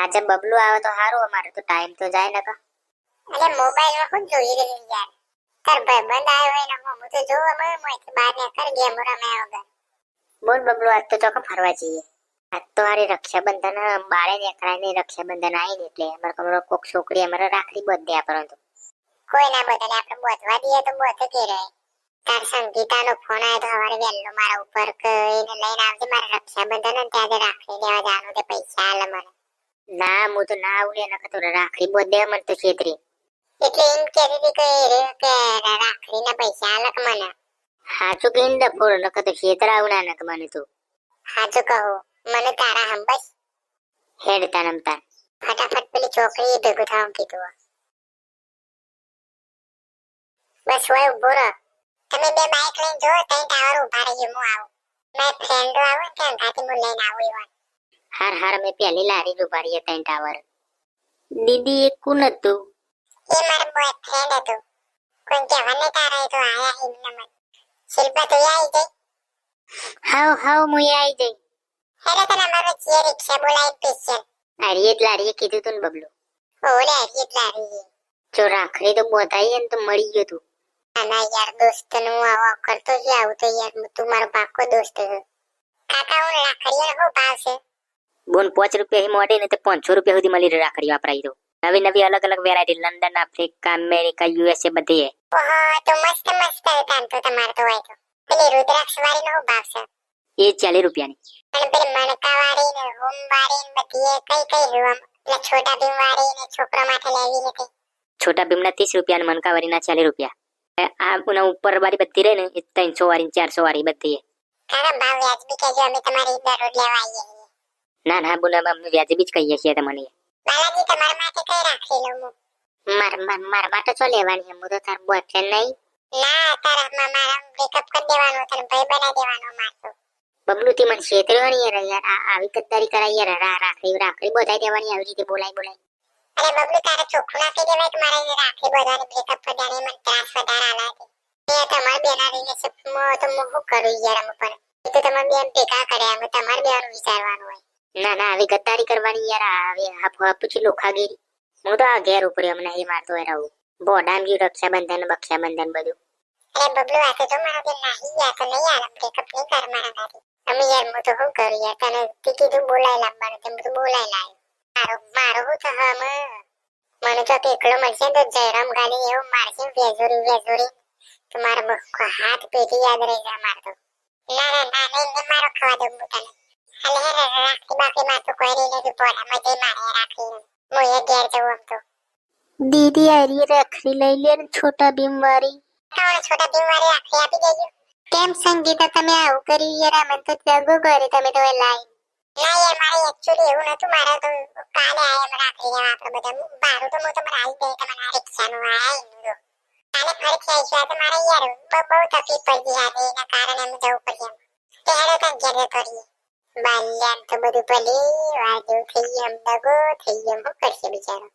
આજે બબલુ આવે તો સારું અમારે તો ટાઈમ તો જાય ને કા મોબાઈલમાં શું જોઈ રહ્યું યાર? તાર ભાઈબંધ આવ્યો હોય ને હું તો જોવા મળે મોય બહાર ને કર ગેમ રમે વગર. બોલ બબલુ આજ તો ચોકા ફરવા જઈએ. આજ તો હારી રક્ષાબંધન બારે નીકળાય નહીં રક્ષાબંધન આવી ને એટલે અમારે કમરો કોક છોકરી અમારે રાખડી બધે પરંતુ. કોઈ ના બદલે આપણે બોધવા દઈએ તો બોધે કે રહે તાર સંગીતા નો ફોન આવ્યો તો સવારે વહેલો મારા ઉપર કે એને લઈને આવજે મારે રક્ષાબંધન ત્યાં રાખડી લેવા જવાનું તે પૈસા આલે મને. ના હું તો ના આવું એના નકર રાખડી રાખડી દે મને તો છેતરી એટલે એમ કહેતી હતી કે એ કે રાખડી ના પૈસા અલગ મને. હાચું કહીને ડફોડ નકર તો છેતરા આવું ના નક મને તું. સાચું કહું મને તારા હંબસ હેડ તાન. નમતા ફટાફટ પેલી છોકરી ભેગું થવાનું કીધું બસ હોય ઊભો રહો. તમે બે બાઇક લઈને જો તઈ ટાવર ઊભા રહીએ હું આવું. મેં ફ્રેન્ડો આવે ને ત્યાં ગાડી હું લઈને આવું એવા હાર હાર મેં પહેલી લારી જ ઊભા રહીએ ત્રણ ટાવર. દીદી એ કુન હતું? એ મારો બોયફ્રેન્ડ હતો. કોઈ કહેવાને નહીં તો આયા એમને નમન. શિલ્પા તો આવી ગઈ? હાઉ હાઉ હું આવી જઈ હેલો તને અમારો જે રિક્ષા બોલાય સ્પેશિયલ અરે લારીએ કીધું તું ને બબલું. ઓલે અરે જ લાવી જો રાખડી તો બોતાઈ ને તો મળી ગયું તું. ના યાર દોસ્તનું આવા કરતો છે આવું તો યાર તું મારો પાકો દોસ્ત છે. કાકા હું રાખડીઓ હું ભાવ છે. બોન પાંચ રૂપિયા મોડી ને તે પાંચસો રૂપિયા સુધી મળી રાખડી વાપરાઈ તો. નવી નવી અલગ અલગ variety London Africa America USA બધે ઓહો તો મસ્ત મસ્ત કામ તો તમારે તો હોય તો. પેલી રુદ્રાક્ષ વાળી નો ભાવ છે? એ ચાલીસ રૂપિયાની. અને પેલી મણકા વાળી ને હોમ વાળી ને બધી એ કઈ કઈ રૂમ એટલે છોટા ભીમ વાળી ને છોકરા માટે લેવી હતી છોટા ભીમના ત્રીસ રૂપિયા અને મનકાવારીના ચાલીસ રૂપિયા. આ ઉના ઉપર વાળી બધી રહે ને એ ત્રણસો વાળી ચારસો વાળી બધી કાકા ભાવ વ્યાજબી કેજો અમે તમારી દરરોજ લેવા આવીએ. ના ના બોન અમે વ્યાજબી જ કહીએ છીએ તમને. બાલાજી તમારા માટે કઈ રાખેલું હું? માર માર માર માટે છો લેવાની? હું તો તાર બોયફ્રેન્ડ નહીં. ના તારા મારા બ્રેકઅપ કરી દેવાનો તને ભાઈ બનાવી દેવાનો મારતો બબલુ થી મને છેતર્યો ને યાર યાર આ આવી ગદ્દારી કરાય યાર રા રાખડી રાખડી બોધાઈ દેવાની આવી રીતે બોલાય બોલાય. અરે બબલુ તારે ચોખ્ખું નાખી દેવાય કે મારે એને રાખી બધાને કરી દેવાની મને ત્રાસ વધારે આલાતી એ તમારા બેના રિલેશનશીપમાં તો મોહ કરું યાર અમ પણ એ તો તમે બેન ભેગા કર્યા અમે તમારે બેનું વિચારવાનું હોય. ના ના, આવી ગદ્દારી કરવાની યાર આ આવી હાફ પછી લોખાગીરી હું તો આ ઘેર ઉપર અમને એ મારતો એ રહું બોડામ ગયું રક્ષાબંધન, બક્ષાબંધન બધું. અરે બબલુ, આ તો મારા બેન નાહી ગયા તો નહીં આલે બ્રેકઅપ નહીં કર મારા ગાડી અમે યાર, હું તો શું કરું યાર, તને તે કીધું બોલાય લાવવાનું, તેમ તો બોલાય લાવ્યો મારો મારો હું તો હમ. મને તો એકલો મળશે તો જયરામ ગાડી એવું મારશે, વેજોરી વેજોરી. તો મારા હાથ પેટી યાદ રહી જાય મારતો ના ના ના, નહીં મારો ખવા દઉં તને. હાલે હે રાખી બાકી માં તો કોઈ નહીં નથી પોરામાં જઈ મારે રાખી હું ઘેર જવું આમ તો. દીદી આરી રાખડી લઈ લે ને છોટા ભીમ વાળી છોટા ભીમ વાળી આપી દેજો. કેમ સંગીતા તમે આવું કર્યું યાર મને તો દગો કરે તમે તો લાઈ. ના યાર મારે એકચ્યુઅલી એવું નતું મારે તો કાલે આયા મને રાખી લેવા આપણે બધા. બારું તો હું તમને આવી દઈ તમને આ રિક્ષાનું આ એનું કાલે ફરીથી આવીશું આ તો મારે યાર બહુ તકલીફ પડી હતી એના કારણે અમે જવું પડ્યું તે હેડો તને ઘેર કરીએ. બાલ્યામ તો બધું ભલે વાર જેવું થઈ ગયું, આમ દગો થઈ ગયો શું કરશે બિચારો.